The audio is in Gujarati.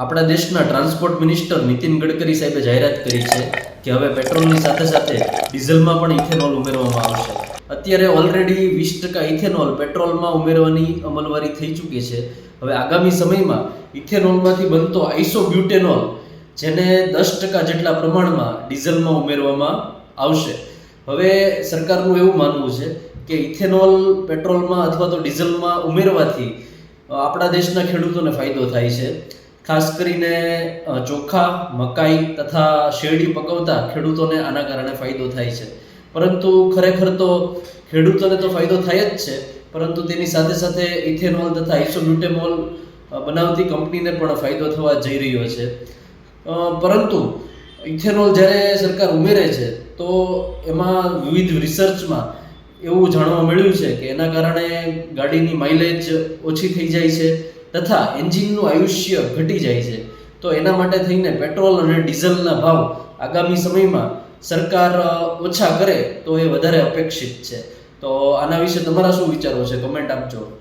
આપણા દેશના ટ્રાન્સપોર્ટ મિનિસ્ટર નીતિન ગડકરી સાહેબે જાહેરાત કરી છે કે હવે પેટ્રોલની સાથે સાથે ડીઝલમાં પણ ઇથેનોલ ઉમેરવામાં આવશે. અત્યારે ઓલરેડી વીસ ટકા ઇથેનોલ પેટ્રોલમાં ઉમેરવાની અમલવારી થઈ ચૂકી છે. હવે આગામી સમયમાં ઇથેનોલમાંથી બનતો આઈસોબ્યુટેનોલ જેને દસ ટકા જેટલા પ્રમાણમાં ડીઝલમાં ઉમેરવામાં આવશે. હવે સરકારનું એવું માનવું છે કે ઇથેનોલ પેટ્રોલમાં અથવા તો ડીઝલમાં ઉમેરવાથી આપણા દેશના ખેડૂતોને ફાયદો થાય છે. ખાસ કરીને ચોખા, મકાઈ તથા શેરડી પકવતા ખેડૂતોને આના કારણે ફાયદો થાય છે. પરંતુ ખરેખર તો ખેડૂતોને તો ફાયદો થાય જ છે, પરંતુ તેની સાથે સાથે ઇથેનોલ તથા આઇસોબ્યુટેમોલ બનાવતી કંપનીને પણ ફાયદો થવા જઈ રહ્યો છે. પરંતુ ઇથેનોલ જ્યારે સરકાર ઉમેરે છે, તો એમાં વિવિધ રિસર્ચમાં એવું જાણવા મળ્યું છે કે એના કારણે ગાડીની માઇલેજ ઓછી થઈ જાય છે તથા એન્જિનનું આયુષ્ય ઘટી જાય છે. તો એના માટે થઈને પેટ્રોલ અને ડીઝલના ભાવ આગામી સમયમાં સરકાર ઓછા કરે તો એ વધારે અપેક્ષિત છે. તો આના વિશે તમારા શું વિચારો છે? કમેન્ટ આપજો.